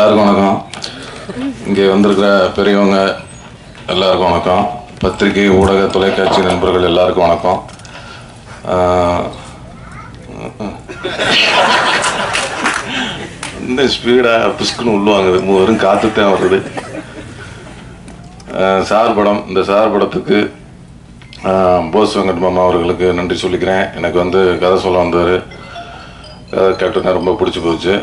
எல்லாருக்கும் வணக்கம். இங்கே வந்திருக்கிற பெரியவங்க எல்லாருக்கும் வணக்கம். பத்திரிகை ஊடக தொலைக்காட்சி நண்பர்கள் எல்லாருக்கும் வணக்கம். இந்த ஸ்பீடாக புஷ்குன்னு உள்ளுவாங்குது மூ- வெறும் காற்று தான் வருது. சார் படம். இந்த சார் படத்துக்கு போஸ் வெங்கட் மாமா அவர்களுக்கு நன்றி சொல்லிக்கிறேன். எனக்கு வந்து கதை சொல்ல வந்தார். கதை கேட்டுனா ரொம்ப பிடிச்சி போச்சு.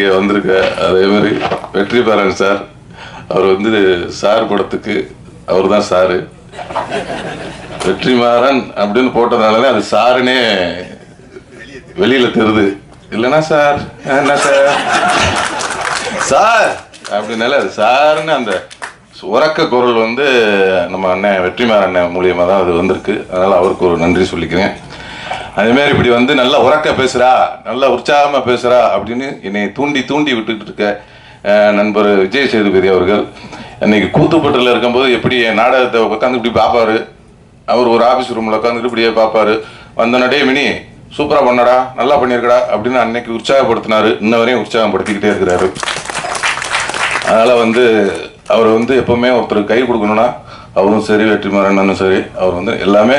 இங்கே வந்திருக்க. அதே மாதிரி வெற்றி பேரன் சார். அவர் வந்து சார் படத்துக்கு அவர் தான் சாரு வெற்றிமாறன் அப்படின்னு போட்டதுனால அது சாருனே வெளியில தெருது. இல்லைன்னா சார் என்ன சார்? சார்! அப்படின்னால அது சாருன்னு அந்த உறக்க குரல் வந்து நம்ம அண்ணன் வெற்றிமாறன் அண்ணன் மூலியமாக தான் அது வந்திருக்கு. அதனால் அவருக்கு ஒரு நன்றி சொல்லிக்கிறேன். அதே மாதிரி இப்படி வந்து நல்லா உறக்க பேசுறா நல்லா உற்சாகமா பேசுறா அப்படின்னு என்னை தூண்டி தூண்டி விட்டுட்டு இருக்க நண்பர் விஜய் சேதுபதி அவர்கள். இன்னைக்கு கூத்துப்பட்டில் இருக்கும்போது எப்படி என் நாடகத்தை உட்காந்து இப்படி பார்ப்பாரு? அவர் ஒரு ஆஃபீஸ் ரூமில் உட்காந்துட்டு இப்படியே பார்ப்பாரு. வந்த நடே மினி சூப்பராக பண்ணடா நல்லா பண்ணியிருக்கடா அப்படின்னு அன்னைக்கு உற்சாகப்படுத்தினாரு. இன்ன வரையும் உற்சாகப்படுத்திக்கிட்டே இருக்கிறாரு. அதனால வந்து அவர் வந்து எப்பவுமே ஒருத்தர் கை கொடுக்கணும்னா அவரும் சரி வெற்றிமாறனும் சரி அவர் வந்து எல்லாமே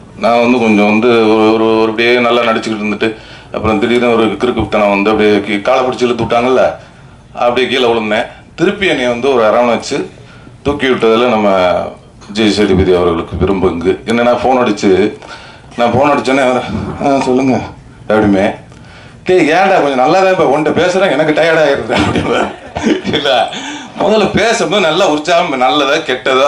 நான் வந்து கொஞ்சம் வந்து ஒரு ஒரு ஒரு அப்படியே நல்லா நடிச்சுக்கிட்டு இருந்துட்டு அப்புறம் திடீர்னு ஒரு கிறுக்குத்தனம் வந்து அப்படியே காலை பிடிச்சி இழுத்து விட்டாங்கல்ல அப்படியே கீழே விழுந்தேன். திருப்பி என்னை வந்து ஒரு அரவணைச்சு தூக்கி விட்டதில் நம்ம விஜய் சேதுபதி அவர்களுக்கு விரும்புங்க என்னன்னா ஃபோன் அடிச்சு நான் ஃபோன் அடிச்சோன்னே அவர், சொல்லுங்க அப்படிமே. டேய் ஏன்டா கொஞ்சம் நல்லா தான் இப்போ உன்ட்ட பேசுகிறேன் எனக்கு டயர்ட் ஆகிடுது அப்படின்னு இல்லை முதல்ல பேசும்போது நல்லா உற்சாகம் நல்லதோ கெட்டதோ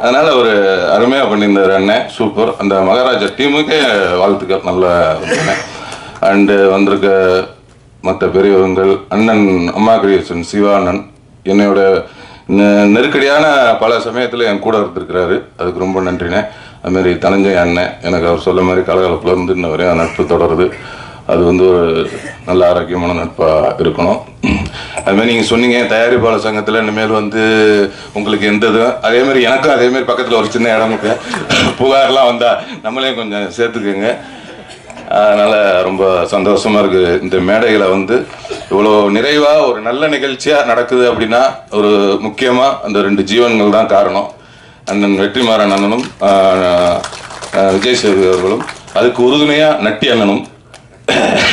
அதனால் ஒரு அருமையாக பண்ணியிருந்தார் அண்ணன் சூப்பர் அந்த மகாராஜா டீமுக்கே வாழ்த்துக்கள். நல்ல அண்டு வந்திருக்க மற்ற பெரியவங்கள் அண்ணன் அம்மா கிரியேஷன் சிவானன் என்னையோட நெ- நெருக்கடியான பல சமயத்தில் என் கூட இருந்திருக்கிறாரு. அதுக்கு ரொம்ப நன்றிண்ணே. அதுமாரி தனஞ்சய அண்ணன் எனக்கு அவர் சொல்ல மாதிரி கலகலப்புல இருந்து இன்ன வரையும் நட்பு தொடருது. அது வந்து ஒரு நல்ல ஆரோக்கியமான நட்பாக இருக்கணும். அதுமாதிரி நீங்கள் சொன்னீங்க தயாரிப்பாளர் சங்கத்தில் இனிமேல் வந்து உங்களுக்கு எந்த இதுவும் அதேமாதிரி எனக்கும் அதேமாரி பக்கத்தில் ஒரு சின்ன இடம் இருக்கு. புகார்லாம் வந்தால் நம்மளே கொஞ்சம் சேர்த்துக்கோங்க. அதனால் ரொம்ப சந்தோஷமாக இருக்குது இந்த மேடைகளை வந்து இவ்வளோ நிறைவாக ஒரு நல்ல நிகழ்ச்சியாக நடக்குது அப்படின்னா ஒரு முக்கியமாக அந்த ரெண்டு ஜீவன்கள் தான் காரணம். அண்ணன் வெற்றிமாறன் அண்ணனும் விஜய் சேதுபதி அவர்களும் அதுக்கு உறுதுணையாக நட்டி அண்ணனும்.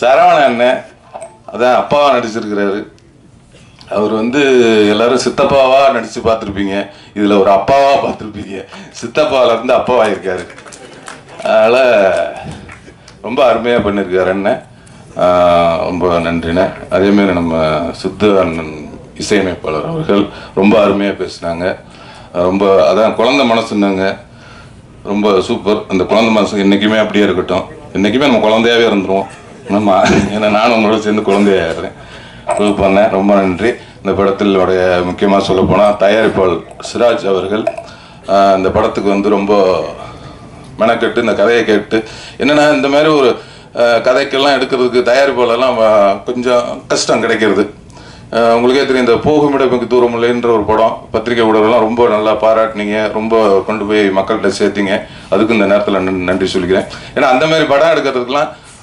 சரவண அண்ணன் அதான் அப்பாவா நடிச்சிருக்கிறாரு. அவர் வந்து எல்லாரும் சித்தப்பாவா நடிச்சு பார்த்துருப்பீங்க. இதுல ஒரு அப்பாவா பார்த்துருப்பீங்க. சித்தப்பாவில இருந்து அப்பாவா இருக்காரு அதனால ரொம்ப அருமையா பண்ணியிருக்காரு அண்ணன் ரொம்ப நன்றிண்ணே. அதே மாதிரி நம்ம சித்து அண்ணன் இசையமைப்பாளர் அவர்கள் ரொம்ப அருமையா பேசினாங்க. ரொம்ப அதான் குழந்தை மனசுன்னாங்க. ரொம்ப சூப்பர். அந்த குழந்தை மனசு என்றைக்குமே அப்படியே இருக்கட்டும். என்றைக்குமே நம்ம குழந்தையாவே இருந்துருவோம். ஆமாம் ஏன்னா நானும் உங்களோட சேர்ந்து குழந்தையாகிறேன் ப்ரூவ் பண்ணேன் ரொம்ப நன்றி. இந்த படத்திலுடைய முக்கியமாக சொல்ல போனால் தயாரிப்பாளர் சிராஜ் அவர்கள் இந்த படத்துக்கு வந்து ரொம்ப மெனக்கெட்டு இந்த கதையை கேட்டு என்னென்னா இந்த மாதிரி ஒரு கதைக்கெல்லாம் எடுக்கிறதுக்கு தயாரிப்பாளர்லாம் கொஞ்சம் கஷ்டம் கிடைக்கிறது. உங்களுக்கே தெரியும் இந்த போகுமிடமைக்கு தூரம் இல்லைன்ற ஒரு படம் பத்திரிகை ஊடகம்லாம் ரொம்ப நல்லா பாராட்டினீங்க ரொம்ப கொண்டு போய் மக்கள்கிட்ட சேர்த்திங்க. அதுக்கு இந்த நேரத்தில் நன்றி சொல்லிக்கிறேன். ஏன்னா அந்த மாதிரி படம் எடுக்கிறதுக்கெல்லாம்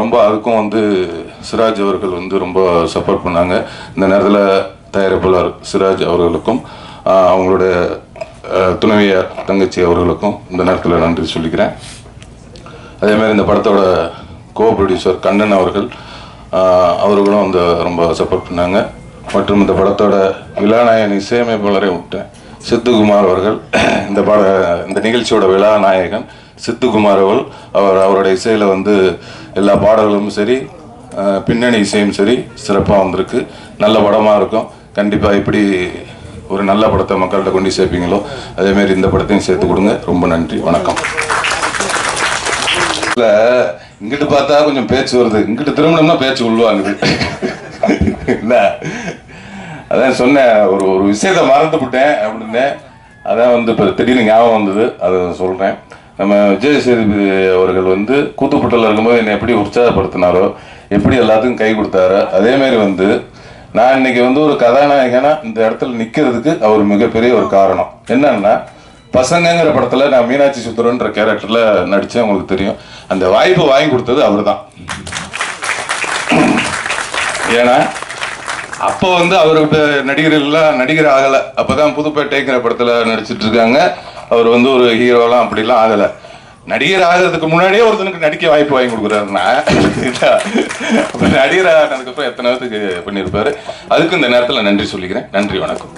ரொம்ப அதுக்கும் வந்து சிராஜ் அவர்கள் வந்து ரொம்ப சப்போர்ட் பண்ணாங்க. இந்த நேரத்தில் தயாரிப்பாளர் சிராஜ் அவர்களுக்கும் அவங்களோட அவங்களுடைய துணைவியார் தங்கச்சி அவர்களுக்கும் இந்த நேரத்தில் நன்றி சொல்லிக்கிறேன். அதே மாதிரி இந்த படத்தோட கோ ப்ரொடியூசர் கண்ணன் அவர்கள் அவர்களும் வந்து ரொம்ப சப்போர்ட் பண்ணாங்க. மற்றும் இந்த படத்தோட விழாநாயகன் இசையமைப்பாளரை விட்டேன் சித்துக்குமார் அவர்கள் இந்த பட இந்த நிகழ்ச்சியோட விழாநாயகன் சித்துக்குமார் அவள் அவர் அவருடைய இசையில் வந்து எல்லா பாடல்களும் சரி பின்னணி இசையும் சரி சிறப்பாக வந்திருக்கு. நல்ல படமாக இருக்கும். கண்டிப்பாக இப்படி ஒரு நல்ல படத்தை மக்கள்கிட்ட கொண்டு சேர்ப்பீங்களோ? அதேமாரி இந்த படத்தையும் சேர்த்து கொடுங்க. ரொம்ப நன்றி. வணக்கம். இல்லை இங்கிட்டு பார்த்தா கொஞ்சம் பேச்சு வருது. இங்கிட்டு திரும்பினோம்னா பேச்சு உள்வாங்குது. இல்லை அதான் சொன்னேன். ஒரு ஒரு விஷயத்த மறந்து விட்டேன் அப்படின்னு. அதான் வந்து இப்போ திடீர்னு ஞாபகம் வந்தது. அதை சொல்றேன். நம்ம விஜய் சேதுபதி அவர்கள் வந்து கூத்துப்பட்டில் இருக்கும்போது என்னை எப்படி உற்சாகப்படுத்தினாரோ எப்படி எல்லாத்துக்கும் கை கொடுத்தாரோ அதேமாரி வந்து நான் இன்னைக்கு வந்து ஒரு கதாநாயகனா இந்த இடத்துல நிற்கிறதுக்கு அவர் மிகப்பெரிய ஒரு காரணம். என்னன்னா பசங்கங்கிற படத்தில் நான் மீனாட்சி சுந்தரன்ற கேரக்டரில் நடித்தேன் உங்களுக்கு தெரியும். அந்த வாய்ப்பு வாங்கி கொடுத்தது அவர்தான். ஏன்னா அப்போ வந்து அவர்கிட்ட நடிகர்கள் எல்லாம் நடிகர் அப்போ தான் புதுப்பேட்டைங்கிற படத்தில் நடிச்சிட்டு இருக்காங்க. அவர் வந்து ஒரு ஹீரோலாம் அப்படிலாம் ஆகலை. நடிகர் ஆகிறதுக்கு முன்னாடியே ஒருத்தனுக்கு நடிக்க வாய்ப்பு வாங்கி கொடுக்குறாருன்னா நடிகர் ஆனதுக்கப்புறம் எத்தனை பேருக்கு பண்ணியிருப்பாரு? அதுக்கு இந்த நேரத்தில் நன்றி சொல்லிக்கிறேன். நன்றி வணக்கம்.